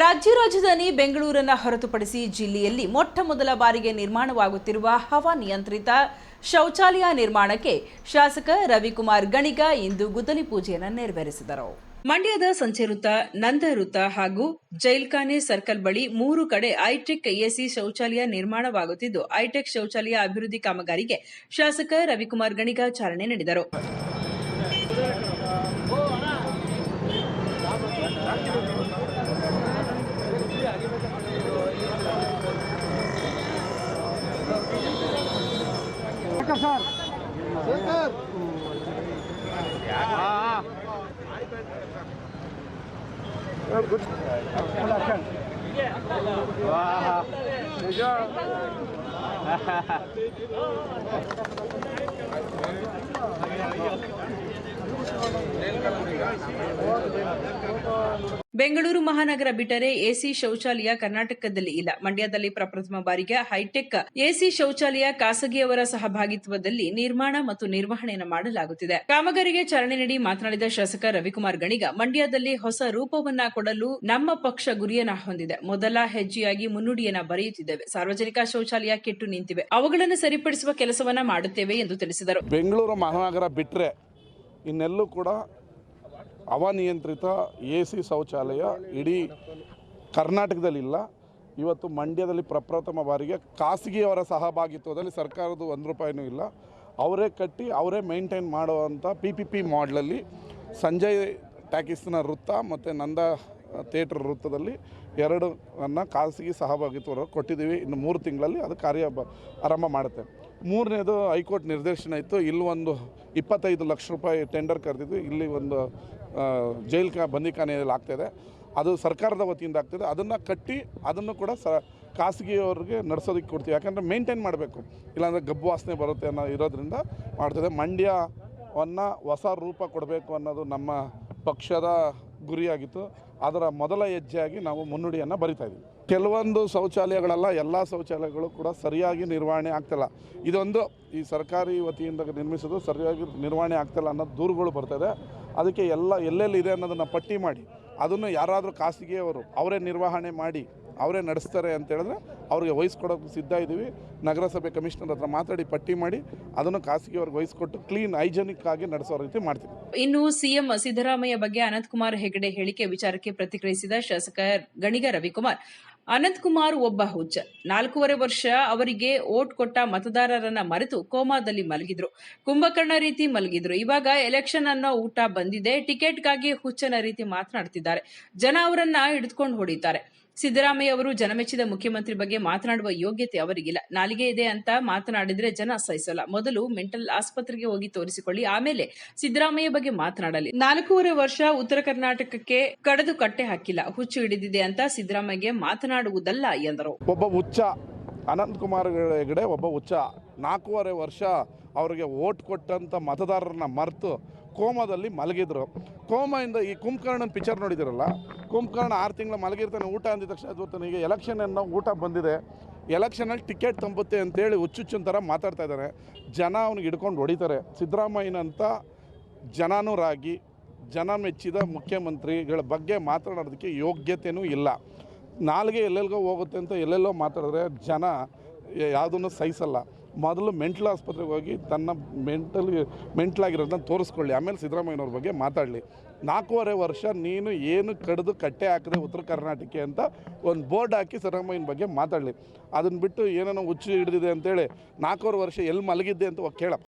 ರಾಜ್ಯ ರಾಜಧಾನಿ ಬೆಂಗಳೂರನ್ನ ಹೊರತುಪಡಿಸಿ ಜಿಲ್ಲೆಯಲ್ಲಿ ಮೊಟ್ಟ ಮೊದಲ ಬಾರಿಗೆ ನಿರ್ಮಾಣವಾಗುತ್ತಿರುವ ಹವಾನಿಯಂತ್ರಿತ ಶೌಚಾಲಯ ನಿರ್ಮಾಣಕ್ಕೆ ಶಾಸಕ ರವಿಕುಮಾರ್ ಗಣಿಗ ಇಂದು ಗುದ್ದಲಿ ಪೂಜೆಯನ್ನು ನೆರವೇರಿಸಿದರು. ಮಂಡ್ಯದ ಸಂಚೆ ವೃತ್ತ, ನಂದ ವೃತ್ತ ಹಾಗೂ ಜೈಲ್ಖಾನೆ ಸರ್ಕಲ್ ಬಳಿ ಮೂರು ಕಡೆ ಐಟೆಕ್ ಎಸಿ ಶೌಚಾಲಯ ನಿರ್ಮಾಣವಾಗುತ್ತಿದ್ದು ಐಟೆಕ್ ಶೌಚಾಲಯ ಅಭಿವೃದ್ಧಿ ಕಾಮಗಾರಿಗೆ ಶಾಸಕ ರವಿಕುಮಾರ್ ಗಣಿಗ ಚಾಲನೆ ನೀಡಿದರು. كسر سكر آه. ولا ಬೆಂಗಳೂರು ಮಹಾನಗರ ಬಿಟ್ಟರೆ ಎಸಿ ಶೌಚಾಲಯ ಕರ್ನಾಟಕದಲ್ಲಿ ಇಲ್ಲ. ಮಂಡ್ಯದಲ್ಲಿ ಪ್ರಪ್ರಥಮ ಬಾರಿಗೆ ಹೈಟೆಕ್ ಎಸಿ ಶೌಚಾಲಯ ಖಾಸಗಿಯವರ ಸಹಭಾಗಿತ್ವದಲ್ಲಿ ನಿರ್ಮಾಣ ಮತ್ತು ನಿರ್ವಹಣೆಯನ್ನು ಮಾಡಲಾಗುತ್ತಿದೆ. ಕಾಮಗಾರಿಗೆ ಚಾಲನೆ ನೀಡಿ ಮಾತನಾಡಿದ ಶಾಸಕ ರವಿಕುಮಾರ್ ಗಣಿಗ, ಮಂಡ್ಯದಲ್ಲಿ ಹೊಸ ರೂಪವನ್ನ ಕೊಡಲು ನಮ್ಮ ಪಕ್ಷ ಗುರಿಯನ್ನ ಹೊಂದಿದೆ. ಮೊದಲ ಹೆಜ್ಜೆಯಾಗಿ ಮುನ್ನುಡಿಯನ್ನ ಬರೆಯುತ್ತಿದ್ದೇವೆ. ಸಾರ್ವಜನಿಕ ಶೌಚಾಲಯ ಕೆಟ್ಟು ನಿಂತಿವೆ. ಅವುಗಳನ್ನು ಸರಿಪಡಿಸುವ ಕೆಲಸವನ್ನ ಮಾಡುತ್ತೇವೆ ಎಂದು ತಿಳಿಸಿದರು. ಬೆಂಗಳೂರು ಮಹಾನಗರ ಬಿಟ್ಟರೆ ಇನ್ನೆಲ್ಲೂ ಕೂಡ ಹವಾನಿಯಂತ್ರಿತ ಎ ಸಿ ಶೌಚಾಲಯ ಇಡೀ ಕರ್ನಾಟಕದಲ್ಲಿಲ್ಲ. ಇವತ್ತು ಮಂಡ್ಯದಲ್ಲಿ ಪ್ರಪ್ರಥಮ ಬಾರಿಗೆ ಖಾಸಗಿಯವರ ಸಹಭಾಗಿತ್ವದಲ್ಲಿ ಸರ್ಕಾರದ ಒಂದು ರೂಪಾಯಿನೂ ಇಲ್ಲ. ಅವರೇ ಕಟ್ಟಿ, ಅವರೇ ಮೇಂಟೈನ್ ಮಾಡುವಂಥ ಪಿ ಪಿ ಪಿ ಮಾಡಲಲ್ಲಿ ಸಂಜಯ್ ಟ್ಯಾಕಿಸ್ನ ವೃತ್ತ ಮತ್ತು ನಂದ ಥಿಯೇಟ್ರ್ ವೃತ್ತದಲ್ಲಿ ಎರಡು ಅನ್ನ ಖಾಸಗಿ ಸಹಭಾಗಿತ್ವರು ಕೊಟ್ಟಿದ್ದೀವಿ. ಇನ್ನು ಮೂರು ತಿಂಗಳಲ್ಲಿ ಅದು ಕಾರ್ಯ ಆರಂಭ ಮಾಡುತ್ತೆ. ಮೂರನೇದು ಹೈಕೋರ್ಟ್ ನಿರ್ದೇಶನ ಇತ್ತು. ಇಲ್ಲಿ ಒಂದು ಇಪ್ಪತ್ತೈದು ಲಕ್ಷ ರೂಪಾಯಿ ಟೆಂಡರ್ ಕರೆದಿದ್ವಿ. ಇಲ್ಲಿ ಒಂದು ಜೈಲ್ ಕಾ ಬಂದಿಖಾನೆಯಲ್ಲಿ ಆಗ್ತಾಯಿದೆ ಅದು ಸರ್ಕಾರದ ವತಿಯಿಂದ ಆಗ್ತಿದೆ ಅದನ್ನು ಕಟ್ಟಿ ಅದನ್ನು ಕೂಡ ಸ, ಖಾಸಗಿಯವ್ರಿಗೆ ನಡೆಸೋದಕ್ಕೆ ಕೊಡ್ತೀವಿ. ಯಾಕಂದರೆ ಮೇಂಟೈನ್ ಮಾಡಬೇಕು. ಇಲ್ಲಾಂದರೆ ಗಬ್ಬು ವಾಸನೆ ಬರುತ್ತೆ ಅನ್ನೋ ಇರೋದರಿಂದ ಮಾಡ್ತದೆ ಮಂಡ್ಯವನ್ನು ಹೊಸ ರೂಪ ಕೊಡಬೇಕು ಅನ್ನೋದು ನಮ್ಮ ಪಕ್ಷದ ಗುರಿಯಾಗಿತ್ತು. ಅದರ ಮೊದಲ ಹೆಜ್ಜೆಯಾಗಿ ನಾವು ಮುನ್ನುಡಿಯನ್ನು ಬರಿತಾ ಇದ್ದೀವಿ. ಕೆಲವೊಂದು ಶೌಚಾಲಯಗಳೆಲ್ಲ, ಎಲ್ಲ ಶೌಚಾಲಯಗಳು ಕೂಡ ಸರಿಯಾಗಿ ನಿರ್ವಹಣೆ ಆಗ್ತಿಲ್ಲ. ಇದೊಂದು ಈ ಸರ್ಕಾರಿ ವತಿಯಿಂದ ನಿರ್ಮಿಸೋದು ಸರಿಯಾಗಿ ನಿರ್ವಹಣೆ ಆಗ್ತಿಲ್ಲ ಅನ್ನೋದು ದೂರುಗಳು ಬರ್ತದೆ ಅದಕ್ಕೆ ಎಲ್ಲ ಎಲ್ಲೆಲ್ಲಿ ಇದೆ ಅನ್ನೋದನ್ನು ಪಟ್ಟಿ ಮಾಡಿ. ಅದನ್ನು ಯಾರಾದರೂ ಖಾಸಗಿಯವರು ಅವರೇ ನಿರ್ವಹಣೆ ಮಾಡಿ. ಅವರೇ ನಡೆಸ್ತಾರೆ ಅಂತ ಹೇಳಿದ್ರೆ ಅವ್ರಿಗೆ ವಹಿಸ್ಕೊಡೋಕೆ ಸಿದ್ಧ ಇದ್ದೀವಿ. ನಗರಸಭೆ ಕಮಿಷನರ್ ಹತ್ರ ಮಾತಾಡಿ, ಪಟ್ಟಿ ಮಾಡಿ, ಅದನ್ನು ಖಾಸಗಿಯವ್ರಿಗೆ ವಹಿಸ್ಕೊಟ್ಟು ಕ್ಲೀನ್ ಹೈಜೆನಿಕ್ ಆಗಿ ನಡೆಸೋ ರೀತಿ ಮಾಡ್ತೀವಿ. ಇನ್ನು ಸಿಎಂ ಸಿದ್ದರಾಮಯ್ಯ ಬಗ್ಗೆ ಅನಂತಕುಮಾರ್ ಹೆಗಡೆ ಹೇಳಿಕೆ ವಿಚಾರಕ್ಕೆ ಪ್ರತಿಕ್ರಿಯಿಸಿದ ಶಾಸಕ ಗಣಿಗ ರವಿಕುಮಾರ್. ಅನಂತಕುಮಾರ್ ಒಬ್ಬ ಹುಚ್ಚ. ನಾಲ್ಕೂವರೆ ವರ್ಷ ಅವರಿಗೆ ಓಟ್ ಕೊಟ್ಟ ಮತದಾರರನ್ನ ಮರೆತು ಕೋಮಾದಲ್ಲಿ ಮಲಗಿದ್ರು. ಕುಂಭಕರ್ಣ ರೀತಿ ಮಲಗಿದ್ರು. ಇವಾಗ ಎಲೆಕ್ಷನ್ ಅನ್ನೋ ಊಟ ಬಂದಿದೆ. ಟಿಕೆಟ್ಗಾಗಿ ಹುಚ್ಚನ ರೀತಿ ಮಾತನಾಡ್ತಿದ್ದಾರೆ. ಜನ ಅವರನ್ನ ಹಿಡಿದುಕೊಂಡು ಹೊಡಿತಾರೆ. ಸಿದ್ದರಾಮಯ್ಯ ಅವರು ಜನಮೆಚ್ಚಿದ ಮುಖ್ಯಮಂತ್ರಿ ಬಗ್ಗೆ ಮಾತನಾಡುವ ಯೋಗ್ಯತೆ ಅವರಿಗಿಲ್ಲ. ನಾಲಿಗೆ ಇದೆ ಅಂತ ಮಾತನಾಡಿದ್ರೆ ಜನ ಸಹಿಸಲ್ಲ. ಮೊದಲು ಮೆಂಟಲ್ ಆಸ್ಪತ್ರೆಗೆ ಹೋಗಿ ತೋರಿಸಿಕೊಳ್ಳಿ. ಆಮೇಲೆ ಸಿದ್ದರಾಮಯ್ಯ ಬಗ್ಗೆ ಮಾತನಾಡಲಿ. ನಾಲ್ಕೂವರೆ ವರ್ಷ ಉತ್ತರ ಕರ್ನಾಟಕಕ್ಕೆ ಕಡದು ಕಟ್ಟೆ ಹಾಕಿಲ್ಲ. ಹುಚ್ಚು ಹಿಡಿದಿದೆ ಅಂತ ಸಿದ್ದರಾಮಯ್ಯ ಮಾತನಾಡುವುದಲ್ಲ ಎಂದರು. ಒಬ್ಬ ಹುಚ್ಚ ಅನಂತಕುಮಾರ್ ಹೆಗಡೆ ಒಬ್ಬ ಹುಚ್ಚ, ನಾಲ್ಕೂವರೆ ವರ್ಷ ಅವರಿಗೆ ಓಟ್ ಕೊಟ್ಟಂತ ಮತದಾರರನ್ನ ಮರೆತು ಕೋಮದಲ್ಲಿ ಮಲಗಿದ್ರು. ಕೋಮದಿಂದ ಈ ಕುಂಭಕರ್ಣನ ಪಿಕ್ಚರ್ ನೋಡಿದಿರಲ್ಲ? ಕುಂಭಕರ್ಣ ಆರು ತಿಂಗಳು ಮಲಗಿರ್ತಾನೆ, ಊಟ ಅಂದಿದ ತಕ್ಷಣ ಅದು ತನಗೆ ಎಲೆಕ್ಷನ್ ಅನ್ನೋ ಊಟ ಬಂದಿದೆ. ಎಲೆಕ್ಷನಲ್ಲಿ ಟಿಕೆಟ್ ತಂಬುತ್ತೆ ಅಂತೇಳಿ ಹುಚ್ಚುಚ್ಚನ್ ಥರ ಮಾತಾಡ್ತಾ ಇದ್ದಾನೆ ಜನ ಅವ್ನಿಗೆ ಹಿಡ್ಕೊಂಡು ಹೊಡಿತಾರೆ. ಸಿದ್ದರಾಮಯ್ಯನಂಥ ಜನಾನುರಾಗಿ, ಜನ ಮೆಚ್ಚಿದ ಮುಖ್ಯಮಂತ್ರಿಗಳ ಬಗ್ಗೆ ಮಾತಾಡೋದಕ್ಕೆ ಯೋಗ್ಯತೆಯೂ ಇಲ್ಲ. ನಾಲ್ಗೆ ಎಲ್ಲೆಲ್ಗೋ ಹೋಗುತ್ತೆ ಅಂತ ಎಲ್ಲೆಲ್ಲೋ ಮಾತಾಡಿದ್ರೆ ಜನ ಯಾವುದನ್ನು ಸಹಿಸಲ್ಲ. ಮೊದಲು ಮೆಂಟಲ್ ಆಸ್ಪತ್ರೆಗೆ ಹೋಗಿ ತನ್ನ ಮೆಂಟಲ್, ಮೆಂಟ್ಲಾಗಿರೋದನ್ನ ತೋರಿಸ್ಕೊಳ್ಳಿ. ಆಮೇಲೆ ಸಿದ್ದರಾಮಯ್ಯನವ್ರ ಬಗ್ಗೆ ಮಾತಾಡಲಿ. ನಾಲ್ಕೂವರೆ ವರ್ಷ ನೀನು ಏನು ಕಡಿದು ಕಟ್ಟೆ ಹಾಕಿದೆ ಉತ್ತರ ಕರ್ನಾಟಕಕ್ಕೆ ಅಂತ ಒಂದು ಬೋರ್ಡ್ ಹಾಕಿ ಸಿದ್ದರಾಮಯ್ಯನ ಬಗ್ಗೆ ಮಾತಾಡಲಿ. ಅದನ್ನು ಬಿಟ್ಟು ಏನೇನೋ ಹುಚ್ಚು ಹಿಡಿದಿದೆ ಅಂತೇಳಿ ನಾಲ್ಕೂವರೆ ವರ್ಷ ಎಲ್ಲಿ ಮಲಗಿದ್ದೆ ಅಂತ ಕೇಳಪ್ಪ.